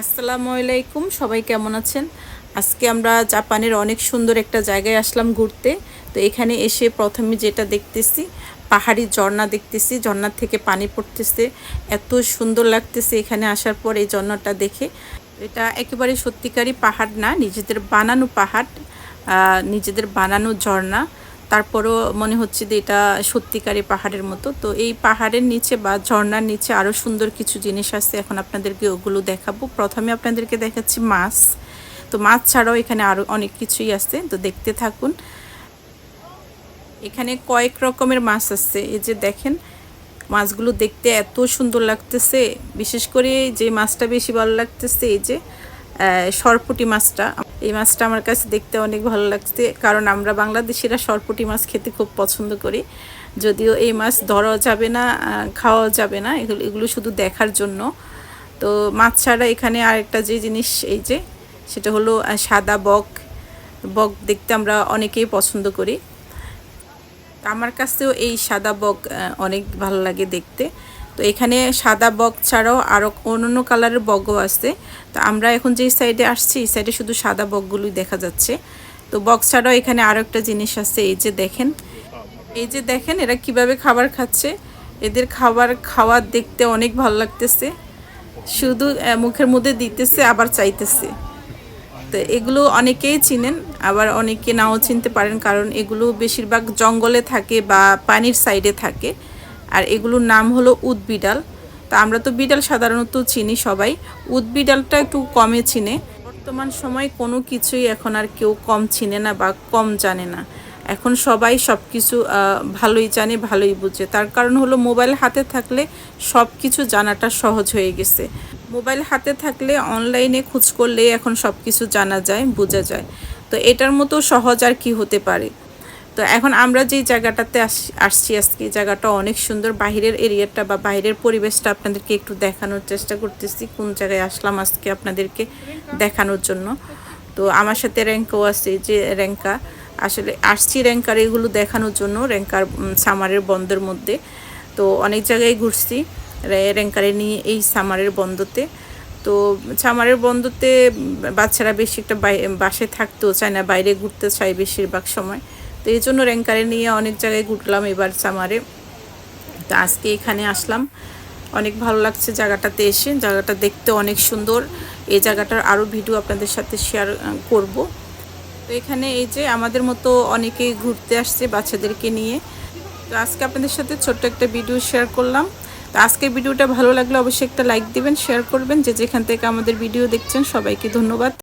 আসসালামু আলাইকুম, সবাই কেমন আছেন? আজকে আমরা জাপানের অনেক সুন্দর একটা জায়গায় আসলাম ঘুরতে। তো এখানে এসে প্রথমে যেটা দেখতেছি, পাহাড়ি ঝর্ণা দেখতেছি ঝর্ণার থেকে পানি পড়তেছে। এত সুন্দর লাগতেছে এখানে আসার পর এই ঝর্ণাটা দেখে। এটা একেবারে সত্যিকারই পাহাড় না, নিজেদের বানানো পাহাড় নিজেদের বানানো ঝর্ণা। তারপরও মনে হচ্ছে যে এটা সত্যিকারই পাহাড়ের মতো। তো এই পাহাড়ের নিচে বা ঝর্নার নিচে আরও সুন্দর কিছু জিনিস আছে, এখন আপনাদেরকে ওগুলো দেখাবো। প্রথমে আপনাদেরকে দেখাচ্ছি মাছ। তো মাছ ছাড়াও এখানে আরও অনেক কিছুই আছে, তো দেখতে থাকুন। এখানে কয়েক রকমের মাছ আছে, এই যে দেখেন, মাছগুলো দেখতে এত সুন্দর লাগতেছে। বিশেষ করে যে মাছটা বেশি ভালো লাগতেছে, এই যে সরপুটি মাছটা। এই মাছটা আমার কাছে দেখতে অনেক ভালো লাগছে, কারণ আমরা বাংলাদেশিরা সরপুটি মাছ খেতে খুব পছন্দ করি। যদিও এই মাছ ধরাও যাবে না খাওয়াও যাবে না, এগুলো এগুলো শুধু দেখার জন্য। তো মাছ ছাড়া এখানে আরেকটা যে জিনিস, এই যে, সেটা হলো সাদা বক। বক দেখতে আমরা অনেকেই পছন্দ করি। আমার কাছেও এই সাদা বক অনেক ভালো লাগে দেখতে। তো এখানে সাদা বক ছাড়াও আরও অন্য অন্য কালারের বকও আছে। তো আমরা এখন যেই সাইডে আসছি, এই সাইডে শুধু সাদা বকগুলোই দেখা যাচ্ছে। তো বক ছাড়াও এখানে আরও একটা জিনিস আছে, এই যে দেখেন। এই যে দেখেন, এরা কীভাবে খাবার খাচ্ছে। এদের খাবার খাওয়া দেখতে অনেক ভালো লাগতেছে। শুধু মুখের মধ্যে দিতেছে, আবার চাইতেছে। তো এগুলো অনেকেই চিনেন, আবার অনেকে নাও চিনতে পারেন, কারণ এগুলো বেশিরভাগ জঙ্গলে থাকে বা পানির সাইডে থাকে। আর এগুলোর নাম হলো উদবিড়াল তা আমরা তো বিড়াল সাধারণত চিনি সবাই। উদবিড়ালটা একটু কমে চিনে। বর্তমান সময় কোনো কিছুই এখন আর কেউ কম চিনে না বা কম জানে না। এখন সবাই সব কিছু ভালোই জানে, ভালোই বুঝে। তার কারণ হলো মোবাইল হাতে থাকলে সব কিছু জানাটা সহজ হয়ে গেছে। মোবাইল হাতে থাকলে অনলাইনে খোঁজ করলে এখন সব কিছু জানা যায়, বোঝা যায়। তো এটার মতো সহজ আর কি হতে পারে? তো এখন আমরা যেই জায়গাটাতে আস- আসছি আজকে, জায়গাটা অনেক সুন্দর। বাইরের এরিয়াটা বা বাইরের পরিবেশটা আপনাদেরকে একটু দেখানোর চেষ্টা করতেছি, কোন জায়গায় আসলাম আজকে আপনাদেরকে দেখানোর জন্য। তো আমার সাথে র্যাঙ্কও আছে যে র্যাঙ্কা। আসলে আসছি র্যাঙ্কার এগুলো দেখানোর জন্য, র্যাঙ্কার সামারের বন্ধের মধ্যে। তো অনেক জায়গায় ঘুরছি র্যাঙ্কারে নিয়ে এই সামারের বন্ধতে তো সামারের বন্ধতে বাচ্চারা বেশি একটা বাসায় থাকতেও চায় না, বাইরে ঘুরতে চায় বেশিরভাগ সময়। তো এই জন্য র্যাঙ্কারে নিয়ে অনেক জায়গায় ঘুরলাম এবার সামারে। তো আজকে এখানে আসলাম। অনেক ভালো লাগছে জায়গাটাতে এসে। জায়গাটা দেখতে অনেক সুন্দর। এই জায়গাটার আরও ভিডিও আপনাদের সাথে শেয়ার করব। তো এখানে এই যে আমাদের মতো অনেকেই ঘুরতে আসছে বাচ্চাদেরকে নিয়ে। তো আজকে আপনাদের সাথে ছোট্ট একটা ভিডিও শেয়ার করলাম। তো আজকের ভিডিওটা ভালো লাগলে অবশ্যই একটা লাইক দিবেন, শেয়ার করবেন। যে যেখান থেকে আমাদের ভিডিও দেখছেন, সবাইকে ধন্যবাদ।